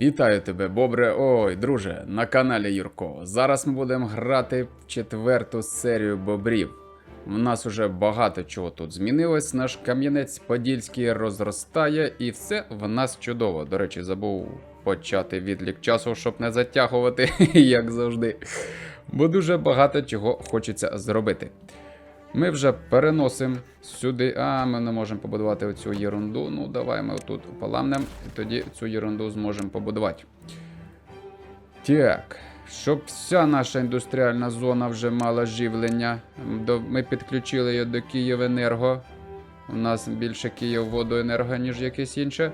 Вітаю тебе, Бобре. Ой, друже, на каналі Юрко. Зараз ми будемо грати в четверту серію бобрів. У нас уже багато чого тут змінилось. Наш кам'янець Подільський розростає, і все в нас чудово. До речі, забув почати відлік часу, щоб не затягувати, як завжди. Бо дуже багато чого хочеться зробити. Ми вже переносимо сюди. А, ми не можемо побудувати оцю єрунду. Ну, давай ми тут поламнем, і тоді цю єрунду зможемо побудувати. Так, щоб вся наша індустріальна зона вже мала живлення. Ми підключили її до Київенерго. У нас більше Київводоенерго, ніж якесь інше.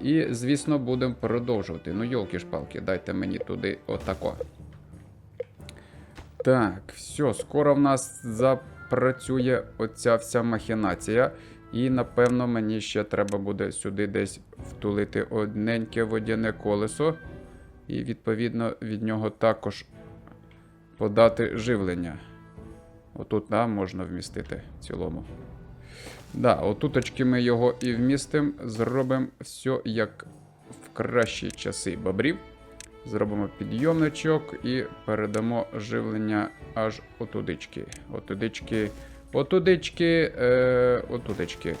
І, звісно, будемо продовжувати. Ну, йолки шпалки дайте мені туди отако. Так, все, скоро в нас запрацює оця вся махінація. І напевно мені ще треба буде сюди десь втулити одненьке водяне колесо. І відповідно від нього також подати живлення. Отут да, можна вмістити в цілому. Да, отуточки ми його і вмістимо. Зробимо все як в кращі часи бобрів. Зробимо підйомничок і передамо живлення аж отудички. Отудички. Отудички. Е, отудички.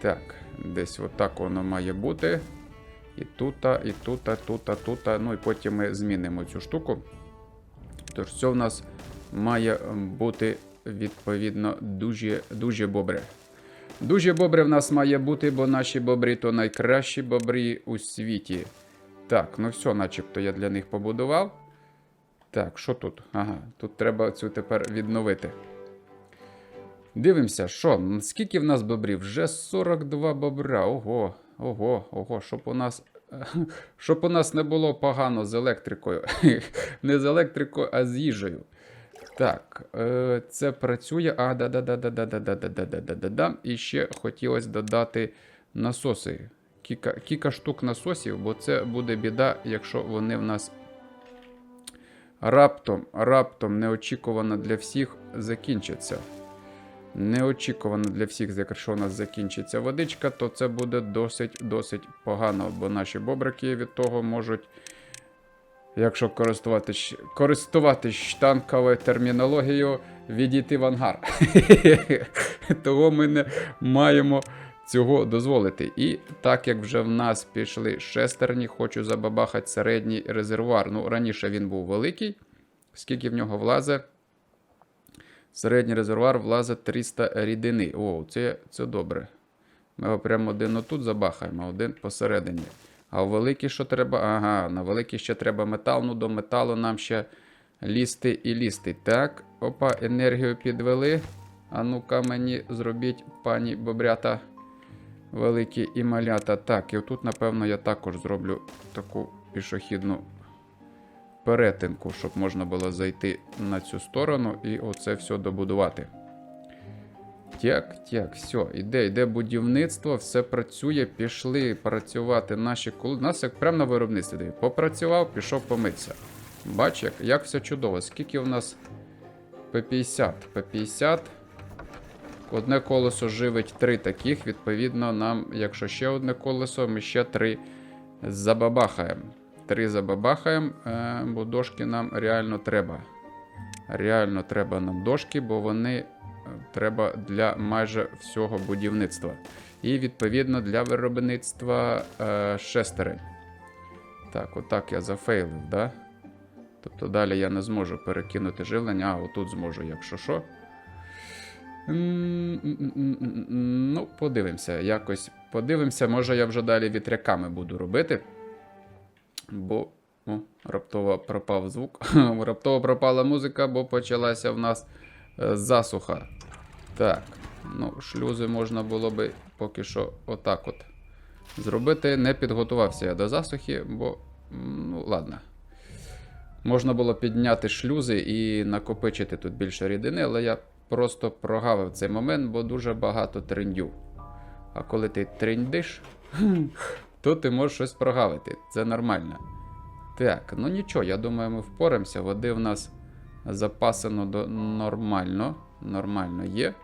Так, десь отак воно має бути. І тута, і тута, тута, тута. Ну і потім ми змінимо цю штуку. Тож все в нас має бути відповідно дуже, дуже добре. Дуже добре в нас має бути, бо наші бобри то найкращі бобри у світі. Так, ну все, начебто я для них побудував. Так, що тут? Ага, тут треба цю тепер відновити. Дивимося, що, скільки в нас бобрів? Вже 42 бобра. Ого, ого, ого, щоб у нас. Щоб у нас не було погано з електрикою. Не з електрикою, а з їжею. Так, е, це працює. А, да-да-да-да-да-да-да-да-да-да-да. І ще хотілося додати насоси. Кілька, кілька штук насосів, бо це буде біда, якщо вони в нас раптом, раптом неочікувано для всіх закінчаться. Неочікувано для всіх, якщо у нас закінчиться водичка, то це буде досить досить погано, бо наші бобрики від того можуть, якщо користуватись, користуватись штанковою термінологією, відійти в ангар. Того ми не маємо цього дозволити. І так як вже в нас пішли шестерні, хочу забабахати середній резервуар. Ну, раніше він був великий, скільки в нього влазить. Середній резервуар влазить 300 рідини. О, це, це добре. Ми його прямо один отут забахаємо, один посередині. А у великий що треба? Ага, на великий ще треба метал. Ну, до металу нам ще лізти і лізти. Так, опа, енергію підвели. А ну-ка мені зробіть, пані бобрята, великі і малята. Так, і тут, напевно, я також зроблю таку пішохідну перетинку, щоб можна було зайти на цю сторону і оце все добудувати. Так, так, все, іде, йде будівництво, все працює, пішли працювати наші коли. Нас як прямо на виробництві. Попрацював, пішов помитися. Бач, як, як все чудово. Скільки у нас П50? П50. Одне колесо живить три таких. Відповідно, нам, якщо ще одне колесо, ми ще три забабахаємо. Три забабахаємо, е, бо дошки нам реально треба. Реально треба нам дошки, бо вони е, треба для майже всього будівництва. І відповідно для виробництва е, шестери. Так, отак я зафейлив, да? Тобто далі я не зможу перекинути живлення, а отут зможу, якщо що. Ну, подивимося. Якось подивимося. Може я вже далі вітряками буду робити. Бо о, раптово пропав звук. раптово пропала музика, бо почалася в нас е, засуха. Так, ну, шлюзи можна було би поки що отак от зробити. Не підготувався я до засухи, бо, ну, ладно. Можна було підняти шлюзи і накопичити тут більше рідини, але я просто прогавив цей момент, бо дуже багато трендів. А коли ти трендиш, то ти можеш щось прогавити. Це нормально. Так, ну нічого, я думаю, ми впораємося. Води в нас запасено до нормально. Нормально є.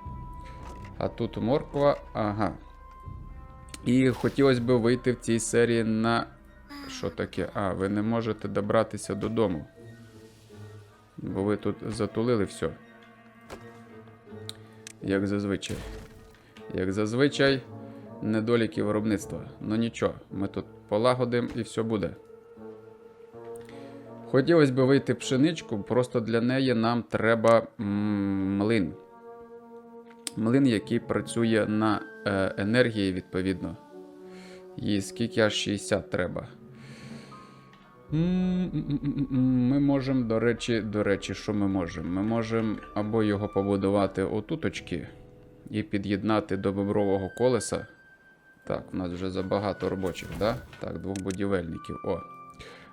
А тут морква, ага. І хотілося б вийти в цій серії на Що таке? А, ви не можете добратися додому. Бо ви тут затулили все. Як зазвичай. Як зазвичай, недоліки виробництва. Ну нічого, ми тут полагодимо і все буде. Хотілося б вийти пшеничку, просто для неї нам треба млин. Млин, який працює на е, енергії, відповідно. І скільки аж 60 треба. Ми можемо, до речі, до речі, що ми можемо? Ми можемо або його побудувати отуточки і під'єднати до бобрового колеса. Так, у нас вже забагато робочих, да? Так, двох будівельників. О.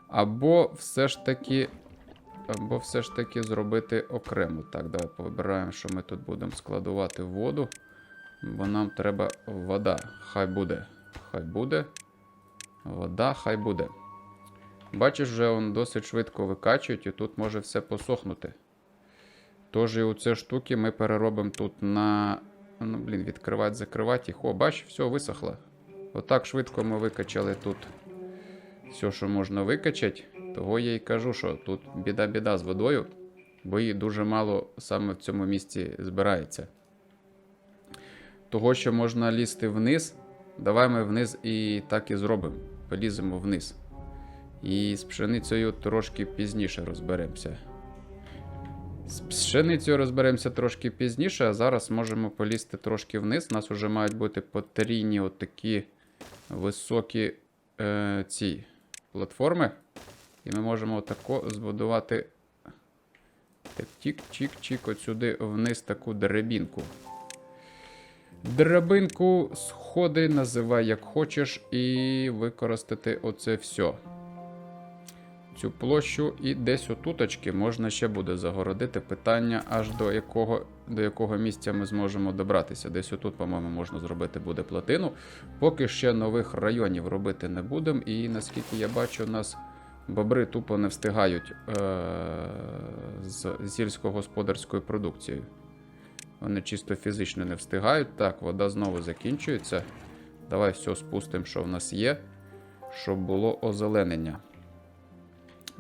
Або все ж таки. Або все ж таки зробити окремо. Так, давай повибираємо, що ми тут будемо складувати воду. Бо нам треба вода. Хай буде. Хай буде. Вода, хай буде. Бачиш, вже он досить швидко викачують, і тут може все посохнути. Тож і оце штуки ми переробимо тут на. Ну, блін, відкривати, закривати їх. О, бач, все висохло. Отак швидко ми викачали тут все, що можна викачати. Того я і кажу, що тут біда-біда з водою, бо її дуже мало саме в цьому місці збирається. Того, що можна лізти вниз, давай ми вниз і так і зробимо. Поліземо вниз. І з пшеницею трошки пізніше розберемося. З пшеницею розберемося трошки пізніше, а зараз можемо полізти трошки вниз. У нас вже мають бути потрійні отакі високі е, ці платформи. І ми можемо отако збудувати тік-чік-чік от сюди вниз таку драбінку. Драбинку, сходи, називай як хочеш, і використати оце все. Цю площу і десь отуточки можна ще буде загородити питання, аж до якого до якого місця ми зможемо добратися. Десь отут, по-моєму, можна зробити буде плотину. Поки ще нових районів робити не будемо. І наскільки я бачу, у нас бобри тупо не встигають е- з сільськогосподарською продукцією. Вони чисто фізично не встигають. Так, вода знову закінчується. Давай все спустимо, що в нас є, щоб було озеленення.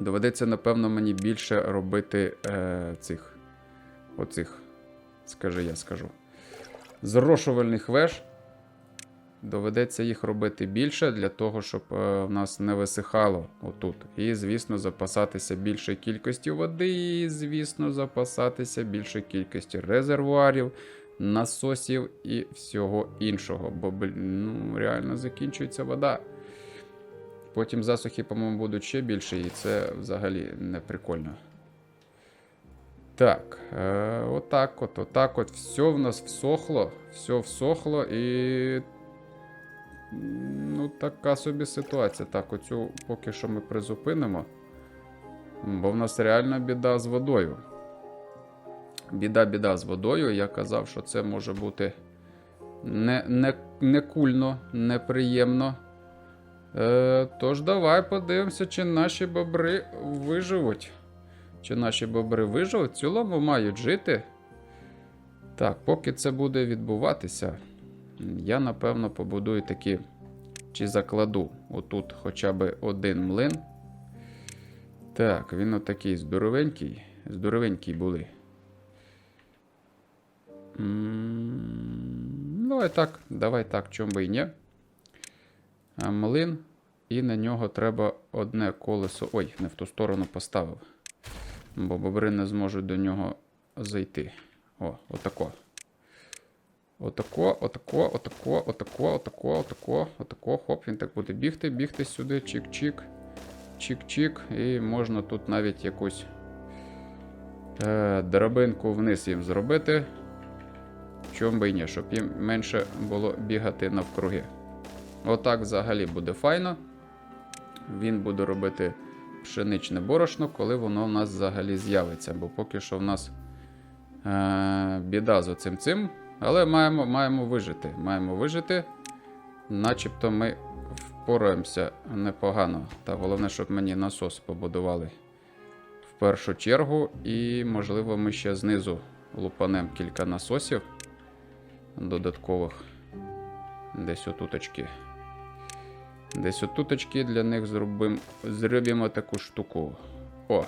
Доведеться, напевно, мені більше робити е, цих. Оцих, скажи, я скажу. Зрошувальних веж. Доведеться їх робити більше для того, щоб е, в нас не висихало отут. І, звісно, запасатися більшою кількістю води, і, звісно, запасатися більшою кількістю резервуарів, насосів і всього іншого. Бо ну, реально закінчується вода. Потім засухи, по-моєму, будуть ще більше, і це взагалі не прикольно. Так, е, отак от, отак от. Все в нас всохло. Все всохло і. Ну, така собі ситуація. Так, оцю поки що ми призупинимо. Бо в нас реальна біда з водою. Біда-біда з водою. Я казав, що це може бути не, не, не кульно, неприємно. Е, Тож, давай подивимося, чи наші бобри виживуть. Чи наші бобри виживуть? В цілому мають жити. Так, поки це буде відбуватися, я напевно побудую такі. Чи закладу отут хоча б один млин. Так, він отакий здоровенький. Здоровенький були. М, Давай так, давай так, чому би і ні. А, Млин, і на нього треба одне колесо. Ой, не в ту сторону поставив. Бо бобри не зможуть до нього зайти. О, отако. Отако, отако, отако, отако, отако, отако, отако. Хоп, він так буде бігти, бігти сюди, чик-чик. Чик-чик. І можна тут навіть якусь е, драбинку вниз їм зробити. Чому би і ні, щоб їм менше було бігати навкруги. Отак взагалі буде файно. Він буде робити пшеничне борошно, коли воно в нас взагалі з'явиться. Бо поки що в нас е, біда з оцим цим. Але маємо маємо вижити. Маємо вижити. Начебто ми впораємося непогано. Та головне, щоб мені насос побудували в першу чергу. І, можливо, ми ще знизу лупанем кілька насосів додаткових. Десь отуточки. Десь отуточки для них зробимо, зробимо таку штуку. О!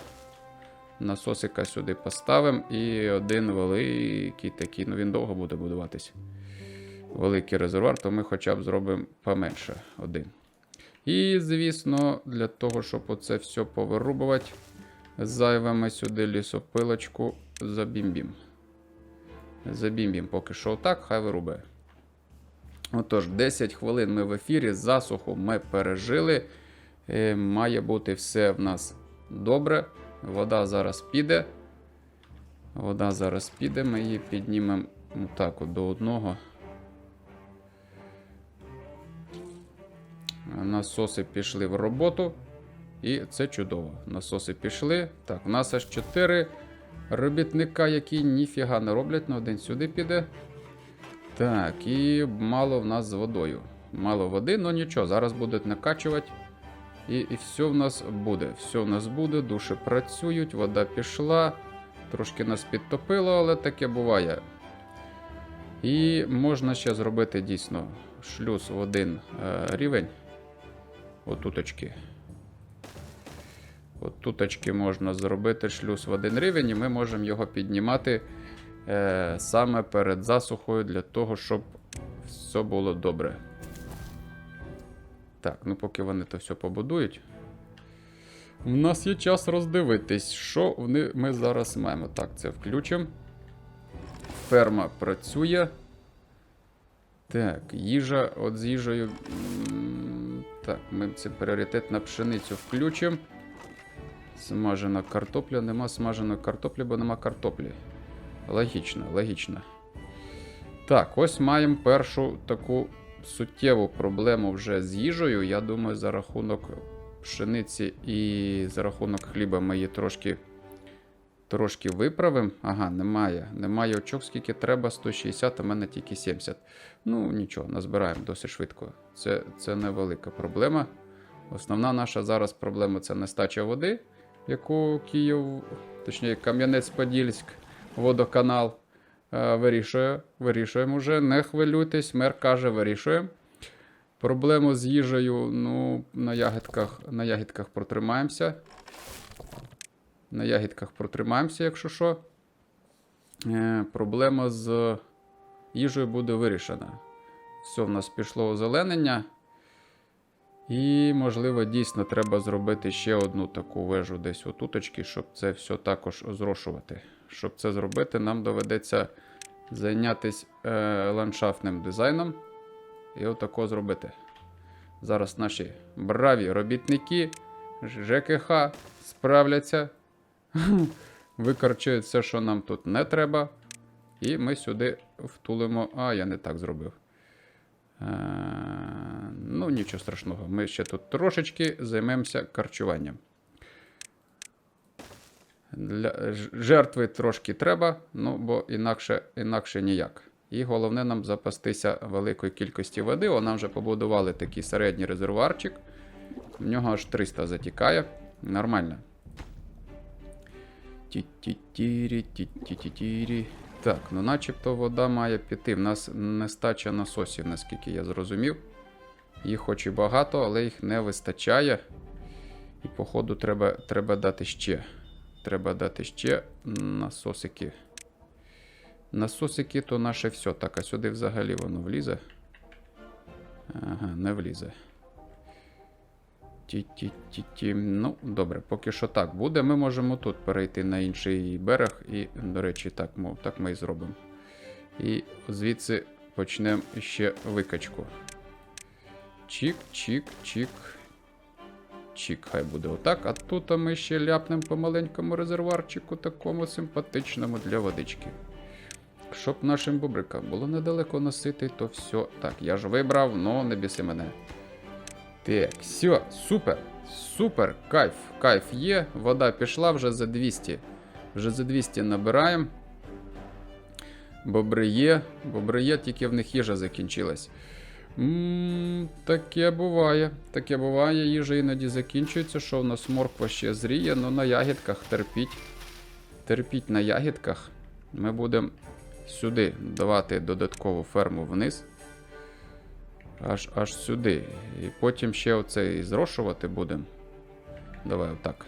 Насосика сюди поставимо і один великий такий, ну він довго буде будуватись. Великий резервуар, то ми хоча б зробимо поменше один. І, звісно, для того, щоб оце все повирубувати, зайве ми сюди лісопилочку забімбім. Забімбім поки що так, хай вирубає. Отож, 10 хвилин ми в ефірі, засуху ми пережили. Е, має бути все в нас добре. Вода зараз піде. Вода зараз піде, ми її піднімемо так от до одного. Насоси пішли в роботу. І це чудово. Насоси пішли. Так, у нас аж 4 робітника, які ніфіга не роблять, на один сюди піде. Так, і мало в нас з водою. Мало води, але нічого, зараз будуть накачувати. І, і все в нас буде. Все в нас буде, душі працюють, вода пішла. Трошки нас підтопило, але таке буває. І можна ще зробити дійсно шлюз в один е, рівень. Отуточки. Отуточки можна зробити шлюз в один рівень, і ми можемо його піднімати е, саме перед засухою для того, щоб все було добре. Так, ну поки вони то все побудують. У нас є час роздивитись, що вони, ми зараз маємо. Так, це включимо. Ферма працює. Так, їжа. От з їжею. Так, ми це пріоритет на пшеницю включимо. Смажена картопля. Нема смаженої картоплі, бо нема картоплі. Логічно, логічно. Так, ось маємо першу таку суттєву проблему вже з їжею. Я думаю, за рахунок пшениці і за рахунок хліба ми її трошки, трошки виправимо. Ага, немає. Немає очок, скільки треба, 160, а в мене тільки 70. Ну, нічого, назбираємо досить швидко. Це, це невелика проблема. Основна наша зараз проблема це нестача води, яку Київ, точніше Кам'янець-Подільськ, водоканал е, вирішує. Вирішуємо вже. Не хвилюйтесь, мер каже, вирішуємо. Проблему з їжею, ну, на ягідках, на ягідках протримаємося. На ягідках протримаємося, якщо що. Е, проблема з їжею буде вирішена. Все, в нас пішло озеленення. І, можливо, дійсно треба зробити ще одну таку вежу десь отуточки, щоб це все також зрошувати. Щоб це зробити, нам доведеться зайнятися е, ландшафтним дизайном. І отако зробити. Зараз наші браві робітники ЖКХ справляться, викорчують все, що нам тут не треба. І ми сюди втулимо. А, я не так зробив. Е, ну, нічого страшного. Ми ще тут трошечки займемося харчуванням. Для жертви трошки треба, ну, бо інакше, інакше ніяк. І головне нам запастися великої кількості води. О, нам вже побудували такий середній резервуарчик. В нього аж 300 затікає. Нормально. Ті-ті-тірі, ті-ті-тірі. Так, ну начебто вода має піти. В нас нестача насосів, наскільки я зрозумів. Їх хоч і багато, але їх не вистачає. І, походу, треба, треба дати ще. Треба дати ще насосики. Насосики то наше все. Так, а сюди взагалі воно влізе. Ага, не влізе. Ті-ті-ті-ті. Ну, добре, поки що так буде. Ми можемо тут перейти на інший берег. І, до речі, так, мов, так ми і зробимо. І звідси почнемо ще викачку. Чік, чік, чік. Чік, хай буде отак. А тут ми ще ляпнемо по маленькому резервуарчику, такому симпатичному для водички. Щоб нашим бубрикам було недалеко носити, то все. Так, я ж вибрав, но не біси мене. Так, все, супер. Супер, кайф, кайф є. Вода пішла вже за 200. Вже за 200 набираємо. Бобри є. Бобри є, тільки в них їжа закінчилась. М таке буває. Таке буває, їжа іноді закінчується, що в нас морква ще зріє, ну на ягідках терпіть. Терпіть на ягідках. Ми будемо сюди давати додаткову ферму вниз. аж, аж сюди. І потім ще оцей зрошувати будемо. Давай отак.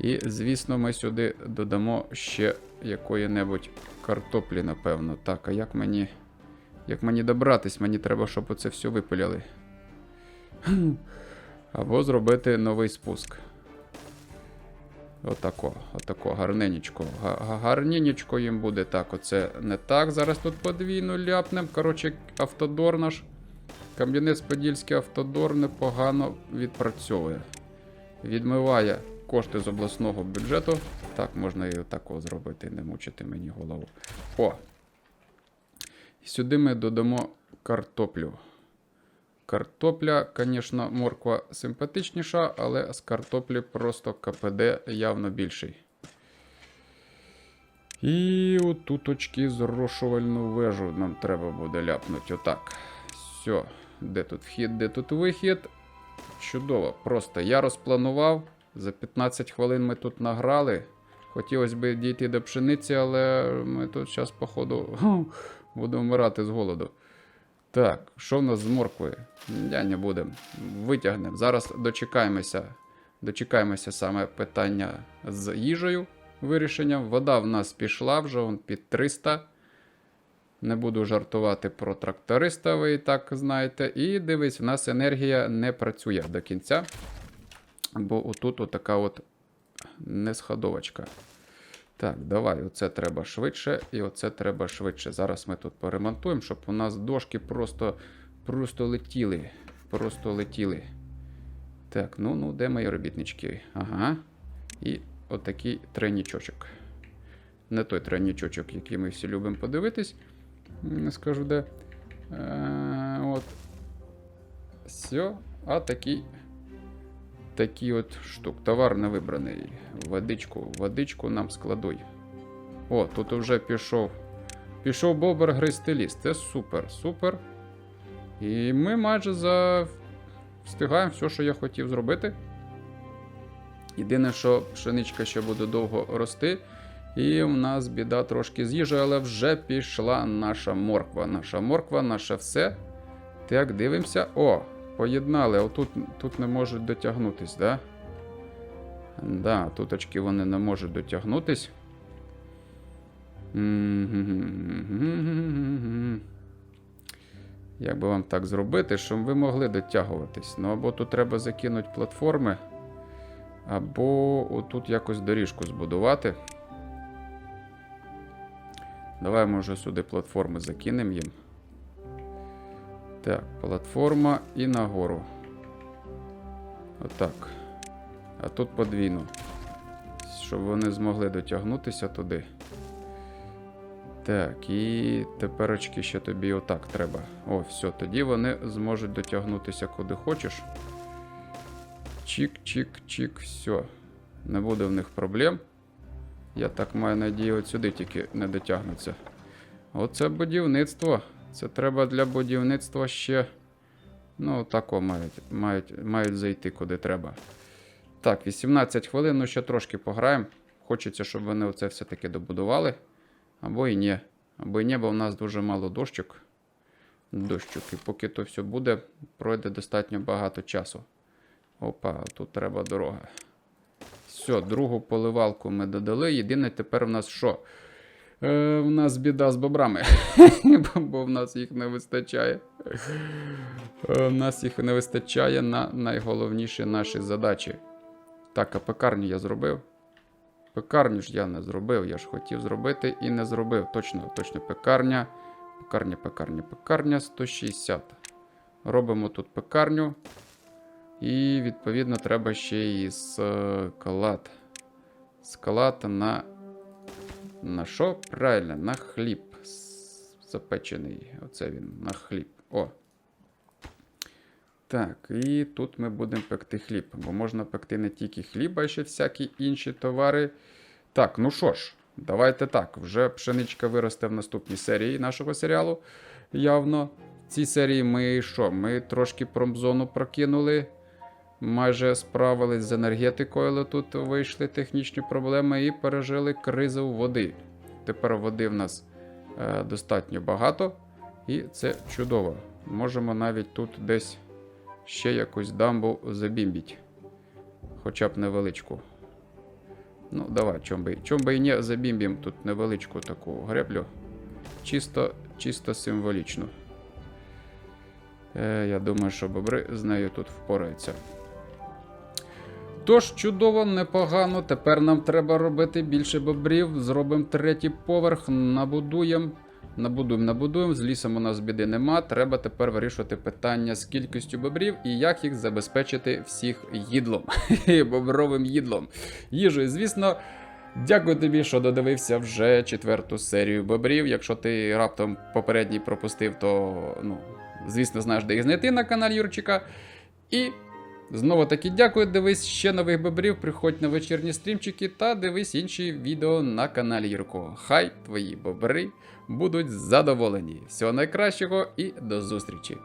І, звісно, ми сюди додамо ще якої-небудь картоплі, напевно. Так, а як мені. Як мені добратись? Мені треба, щоб оце все випиляли. Або зробити новий спуск. Отако, отако, гарненечко. Га- га- Гарненечко їм буде. Так, оце не так. Зараз тут подвійно ляпнем. Коротше, автодор наш. Кам'янець-Подільський автодор непогано відпрацьовує. Відмиває кошти з обласного бюджету. Так, можна і отако зробити, не мучити мені голову. О! Сюди ми додамо картоплю. Картопля, звісно, морква симпатичніша, але з картоплі просто КПД явно більший. І отуточки зрошувальну вежу нам треба буде ляпнути. Отак. Все. Де тут вхід, де тут вихід? Чудово. Просто я розпланував. За 15 хвилин ми тут награли. Хотілося б дійти до пшениці, але ми тут зараз, походу, будемо вмирати з голоду. Так, що в нас з морквою? Я не будемо. Витягнемо. Зараз дочекаємося. Дочекаємося саме питання з їжею вирішенням. Вода в нас пішла вже он під 300. Не буду жартувати про тракториста, ви і так знаєте. І дивись, в нас енергія не працює до кінця. Бо отут отака от несходовочка. Так, давай, оце треба швидше, і оце треба швидше. Зараз ми тут поремонтуємо, щоб у нас дошки просто, просто летіли. Просто летіли. Так, ну, ну, де мої робітнички? Ага. І отакий тройнічочок. Не той тройнічочок, який ми всі любимо подивитись. Не скажу де. Е, от. Все. А такий. Такий от штук. Товар не вибраний. Водичку, водичку нам складуй. О, тут вже пішов. Пішов бобер гризти ліс. Це супер, супер. І ми майже за... встигаємо все, що я хотів зробити. Єдине, що пшеничка ще буде довго рости. І в нас біда трошки з їжею, але вже пішла наша морква. Наша морква, наше все. Так, дивимося. О, поєднали. Отут тут не можуть дотягнутись, да? Да, тут очки вони не можуть дотягнутись. Як би вам так зробити, щоб ви могли дотягуватись? Ну, або тут треба закинути платформи, або отут якось доріжку збудувати. Давай, може, сюди платформи закинемо їм. Так, платформа і нагору. Отак. А тут подвійно. Щоб вони змогли дотягнутися туди. Так, і теперочки ще тобі отак треба. О, все, тоді вони зможуть дотягнутися куди хочеш. Чик-чик-чик, все. Не буде в них проблем. Я так маю надію, от сюди тільки не дотягнуться. Оце будівництво. Це треба для будівництва ще. Ну, тако мають, мають, мають зайти куди треба. Так, 18 хвилин, ну ще трошки пограємо. Хочеться, щоб вони оце все-таки добудували. Або і ні. Або і ні, бо в нас дуже мало дощок. Дощок. І поки то все буде, пройде достатньо багато часу. Опа, тут треба дорога. Все, другу поливалку ми додали. Єдине тепер в нас що? Е, в нас біда з бобрами. бо, в нас їх не вистачає. Е, в нас їх не вистачає на найголовніші наші задачі. Так, а пекарню я зробив. Пекарню ж я не зробив. Я ж хотів зробити і не зробив. Точно, точно пекарня. Пекарня, пекарня, пекарня 160. Робимо тут пекарню. І, відповідно, треба ще і склад. Склад на. На що? Правильно, на хліб. Запечений. Оце він, на хліб. О. Так, і тут ми будемо пекти хліб. Бо можна пекти не тільки хліб, а ще всякі інші товари. Так, ну що ж, давайте так. Вже пшеничка виросте в наступній серії нашого серіалу. Явно. В цій серії ми що? Ми трошки промзону прокинули. Майже справились з енергетикою, але тут вийшли технічні проблеми і пережили кризу води. Тепер води в нас е, достатньо багато, і це чудово. Можемо навіть тут десь ще якусь дамбу забімбіть. Хоча б невеличку. Ну, давай, чом би, чом би і не забімбім тут невеличку таку греблю. Чисто, чисто символічно. Е, я думаю, що бобри з нею тут впораються. Тож, чудово, непогано. Тепер нам треба робити більше бобрів. Зробимо третій поверх, набудуємо. Набудуємо, набудуємо. З лісом у нас біди нема. Треба тепер вирішувати питання з кількістю бобрів і як їх забезпечити всіх їдлом. Бобровим їдлом. Їжею, звісно. Дякую тобі, що додивився вже четверту серію бобрів. Якщо ти раптом попередній пропустив, то ну, звісно, знаєш, де їх знайти на каналі Юрчика. І знову таки дякую. Дивись ще нових бобрів. Приходь на вечірні стрімчики та дивись інші відео на каналі Юрко. Хай твої бобри будуть задоволені. Всього найкращого і до зустрічі!